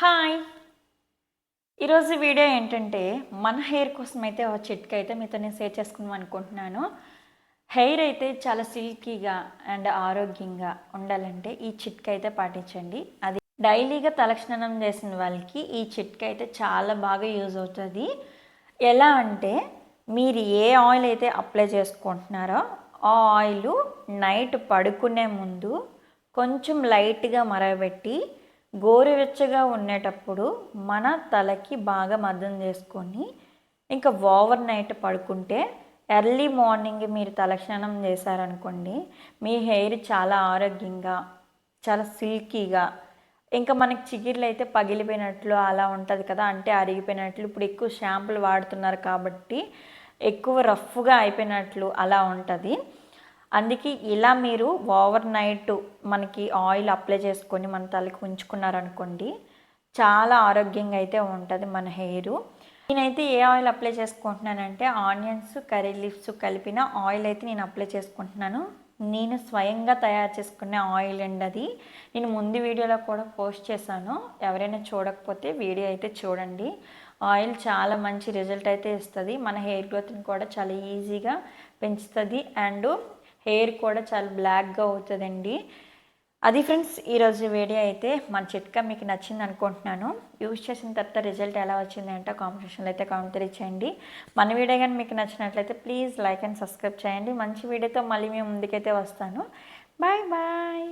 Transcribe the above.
Hi. ఈరోజు video ఏంటంటే మన హెయిర్ కోసం అయితే ఒక చిట్కా అయితే మీతో నేను షేర్ చేసుకుందాం అనుకుంటున్నాను. హెయిర్ అయితే చాలా సిల్కీగా అండ్ ఆరోగ్యంగా ఉండాలంటే ఈ చిట్కా అయితే పాటించండి. అది డైలీగా తలస్నానం చేసిన వాళ్ళకి ఈ చిట్కా అయితే చాలా బాగా యూజ్ అవుతుంది. ఎలా అంటే మీరు ఏ ఆయిల్ అయితే అప్లై చేసుకుంటున్నారో ఆ ఆయిల్ నైట్ పడుకునే ముందు కొంచెం లైట్గా మరగబెట్టి గోరువెచ్చగా ఉండేటప్పుడు మన తలకి బాగా మద్దం చేసుకొని ఇంకా ఓవర్ నైట్ పడుకుంటే ఎర్లీ మార్నింగ్ మీరు తలక్షణం చేశారనుకోండి మీ హెయిర్ చాలా ఆరోగ్యంగా చాలా సిల్కీగా ఇంకా మనకి చిగిర్లు అయితే పగిలిపోయినట్లు అలా ఉంటుంది కదా అంటే అరిగిపోయినట్లు. ఇప్పుడు ఎక్కువ షాంపులు వాడుతున్నారు కాబట్టి ఎక్కువ రఫ్గా అయిపోయినట్లు అలా ఉంటుంది. అందుకే ఇలా మీరు ఓవర్ నైట్ మనకి ఆయిల్ అప్లై చేసుకొని మన తలకి ఉంచుకున్నారనుకోండి చాలా ఆరోగ్యంగా అయితే ఉంటుంది మన హెయిర్. నేనైతే ఏ ఆయిల్ అప్లై చేసుకుంటున్నానంటే ఆనియన్స్ కర్రీ లీవ్స్ కలిపిన ఆయిల్ అయితే నేను అప్లై చేసుకుంటున్నాను. నేను స్వయంగా తయారు చేసుకునే ఆయిల్ అండి అది. నేను ముందు వీడియోలో కూడా పోస్ట్ చేశాను. ఎవరైనా చూడకపోతే వీడియో అయితే చూడండి. ఆయిల్ చాలా మంచి రిజల్ట్ అయితే ఇస్తుంది. మన హెయిర్ గ్రోత్ని కూడా చాలా ఈజీగా పెంచుతుంది. అండ్ హెయిర్ కూడా చాలా బ్లాక్గా అవుతుందండి. అది ఫ్రెండ్స్ ఈరోజు వీడియో అయితే మన చిట్కా మీకు నచ్చింది అనుకుంటున్నాను. యూజ్ చేసిన తర్వాత రిజల్ట్ ఎలా వచ్చింది అంటే కాంపిటీషన్లో అయితే కామెంట్ ఇచ్చేయండి మన వీడియో కానీ మీకు నచ్చినట్లయితే ప్లీజ్ లైక్ అండ్ సబ్స్క్రైబ్ చేయండి. మంచి వీడియోతో మళ్ళీ మేము ముందుకైతే వస్తాను. Bye bye.